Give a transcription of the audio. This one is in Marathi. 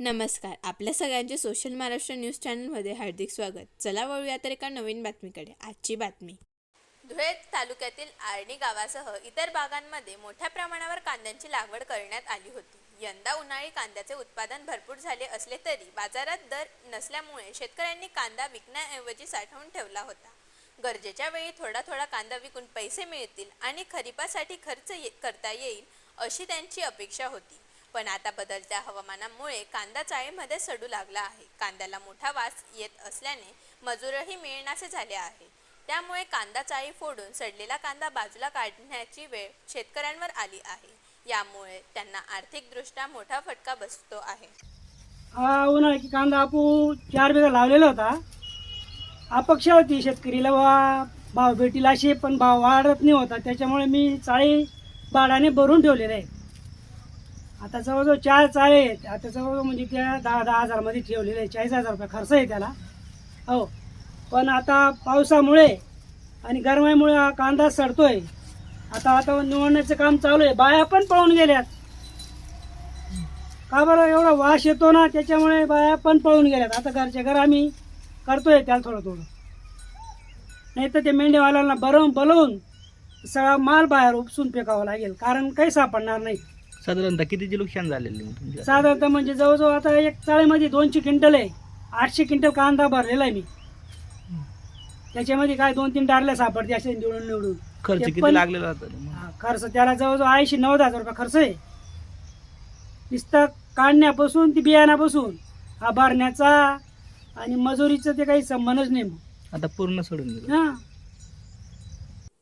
नमस्कार. आपल्या सगळ्यांचे सोशल महाराष्ट्र न्यूज चॅनलमध्ये हार्दिक स्वागत. चला वळूया तर एका नवीन बातमीकडे. आजची बातमी. धुळे तालुक्यातील आर्णी गावासह इतर भागांमध्ये मोठ्या प्रमाणावर कांद्यांची लागवड करण्यात आली होती. यंदा उन्हाळी कांद्याचे उत्पादन भरपूर झाले असले तरी बाजारात दर नसल्यामुळे शेतकऱ्यांनी कांदा विकण्याऐवजी साठवून ठेवला होता. गरजेच्या वेळी थोडा थोडा कांदा विकून पैसे मिळतील आणि खरीपासाठी खर्च ये करता येईल अशी त्यांची अपेक्षा होती. पण आता बदलत्या हवामानामुळे कांदा चाळीमध्ये सडू लागला आहे. कांद्याला मोठा वास येत असल्याने मजूरही मिळण्याचे झाले आहे. त्यामुळे कांदा चाळी फोडून सडलेला कांदा बाजूला काढण्याची वेळ शेतकऱ्यांवर आली आहे. यामुळे त्यांना आर्थिकदृष्ट्या मोठा फटका बसतो आहे. उन्हाळा की कांदा आपू चार बेगा लावलेला होता. अपेक्षा होती शेतकरीला वा भाव भेटील असे पण भाव वाढत नाही होता. त्याच्यामुळे मी चाळी बाळाने भरून ठेवलेले आहे. आता जवळजवळ चार चाळे आहेत. आता जवळजवळ म्हणजे त्या दहा दहा हजारमध्ये ठेवलेले आहे. चाळीस हजार रुपये खर्च आहे त्याला. हो. पण आता पावसामुळे आणि गरमाईमुळे हा कांदा सडतोय. आता आता निवडण्याचं काम चालू आहे. बाया पण पळून गेल्यात. का बरं? एवढा वास येतो ना त्याच्यामुळे बाया पण पळून गेल्यात. आता घरच्या घर आम्ही करतोय त्याला थोडं थोडं. नाही तर ते मेंढेवाल्यांना बरवून बलवून सगळा माल बाहेर उपसून फेकावा लागेल. कारण काही सापडणार नाही. साधारणतः कितीचे नुकसान झालेले मग तुमच्या साधारणतः म्हणजे जवळजवळ आता एक चाळीमध्ये दोनशे क्विंटल आहे. आठशे क्विंटल कांदा भरलेला आहे मी. त्याच्यामध्ये काय दोन तीन डारल्या सापडते असे निवडून निवडून. खर्च ते किती पण- लागलेला होता मग? हा, खर्च त्याला जवळजवळ ऐंशी नव्वद हजार रुपये खर्च आहे. नुसतं काढण्यापासून ती बियाण्यापासून हा भरण्याचा आणि मजुरीचं ते काही संबंधच नाही मग. आता पूर्ण सोडून दिलं. हा.